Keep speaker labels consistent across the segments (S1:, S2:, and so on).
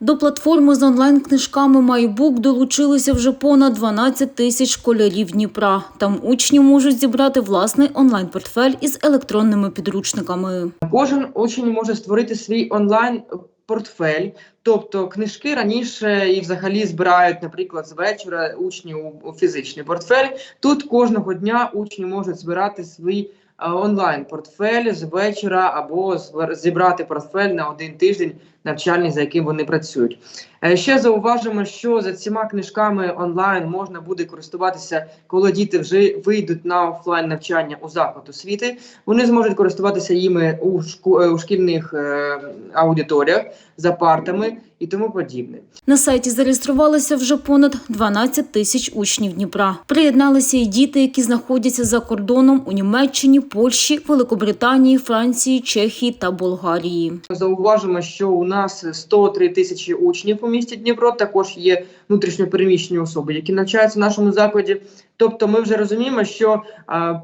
S1: До платформи з онлайн-книжками MyBook долучилися вже понад 12 тисяч школярів Дніпра. Там учні можуть зібрати власний онлайн-портфель із електронними підручниками.
S2: Кожен учень може створити свій онлайн портфель, тобто книжки раніше і взагалі збирають, наприклад, з вечора учні у, фізичний портфель. Тут кожного дня учні можуть збирати свій е, онлайн портфель з вечора або зібрати портфель на один тиждень навчальний, за яким вони працюють. Е, Ще зауважимо, що за цими книжками онлайн можна буде користуватися, коли діти вже вийдуть на офлайн навчання у заклад освіти. Вони зможуть користуватися їми у, шку- е, у шкільних е, аудиторіях за партами і тому подібне.
S1: На сайті зареєструвалося вже понад 12 тисяч учнів Дніпра. Приєдналися і діти, які знаходяться за кордоном у Німеччині, Польщі, Великобританії, Франції, Чехії та Болгарії.
S2: Зауважимо, що у нас 103 тисячі учнів у місті Дніпро. Також є внутрішньопереміщені особи, які навчаються в нашому закладі. Тобто, ми вже розуміємо, що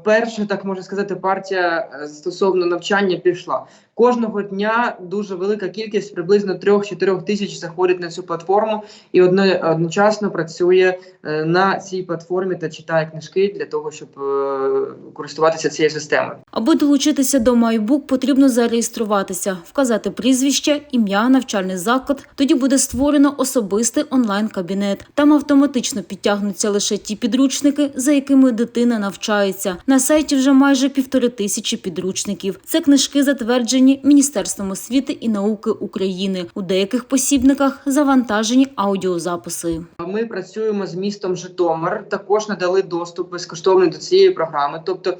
S2: перша, так можна сказати, партія е, стосовно навчання пішла. Кожного дня дуже велика кількість, приблизно 3-4 тисяч, заходить на цю платформу і одно, одночасно працює е, на цій платформі та читає книжки для того, щоб е, користуватися цією системою.
S1: Аби долучитися до MyBook, потрібно зареєструватися, вказати прізвище, ім'я, навчальний заклад. Тоді буде створено особистий онлайн-кабінет. Там автоматично підтягнуться лише ті підручники, за якими дитина навчається. На сайті вже майже півтори тисячі підручників. Це книжки, затверджені Міністерством освіти і науки України. У деяких посібниках завантажені аудіозаписи.
S2: Ми працюємо з містом Житомир. Також надали доступ безкоштовний до цієї програми. Тобто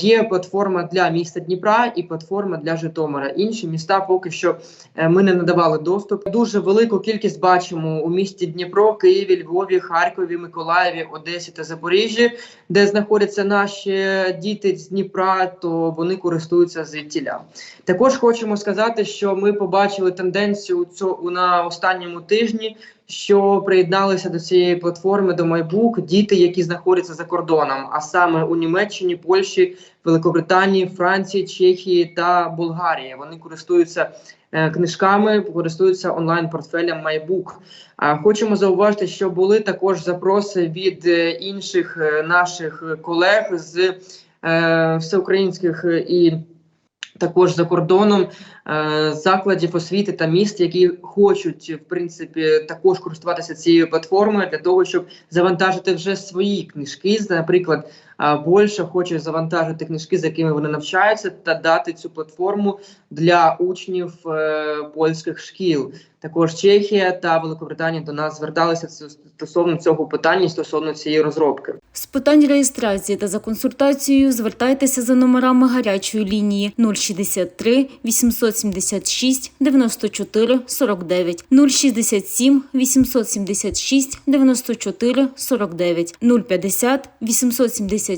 S2: є платформа для міста Дніпра і платформа для Житомира. Інші міста поки що е, ми не надавали доступ. Дуже велику кількість бачимо у місті Дніпро, Києві, Львові, Харкові, Миколаєві, Одесі та Запоріжжі, де знаходяться наші діти з Дніпра, то вони користуються звідтіля. Також хочемо сказати, що ми побачили тенденцію цього на останньому тижні що приєдналися до цієї платформи до MyBook діти, які знаходяться за кордоном, а саме у Німеччині, Польщі, Великобританії, Франції, Чехії та Болгарії. Вони користуються е, книжками, користуються онлайн портфелем. А хочемо зауважити, що були також запроси від е, інших е, наших колег з всеукраїнських і також за кордоном е, закладів освіти та міст, які хочуть в принципі також користуватися цією платформою для того, щоб завантажити вже свої книжки. Наприклад, Польща хоче завантажити книжки, з якими вони навчаються, та дати цю платформу для учнів е, польських шкіл. Також Чехія та Великобританія до нас зверталися стосовно цього питання, стосовно цієї розробки.
S1: З питань реєстрації та за консультацією звертайтеся за номерами гарячої лінії 063 876 94 49, 067 876 94 49, 050 876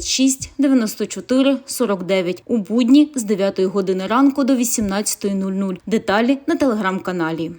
S1: 94 49. У будні з 9 години ранку до 18.00. Деталі на телеграм-каналі.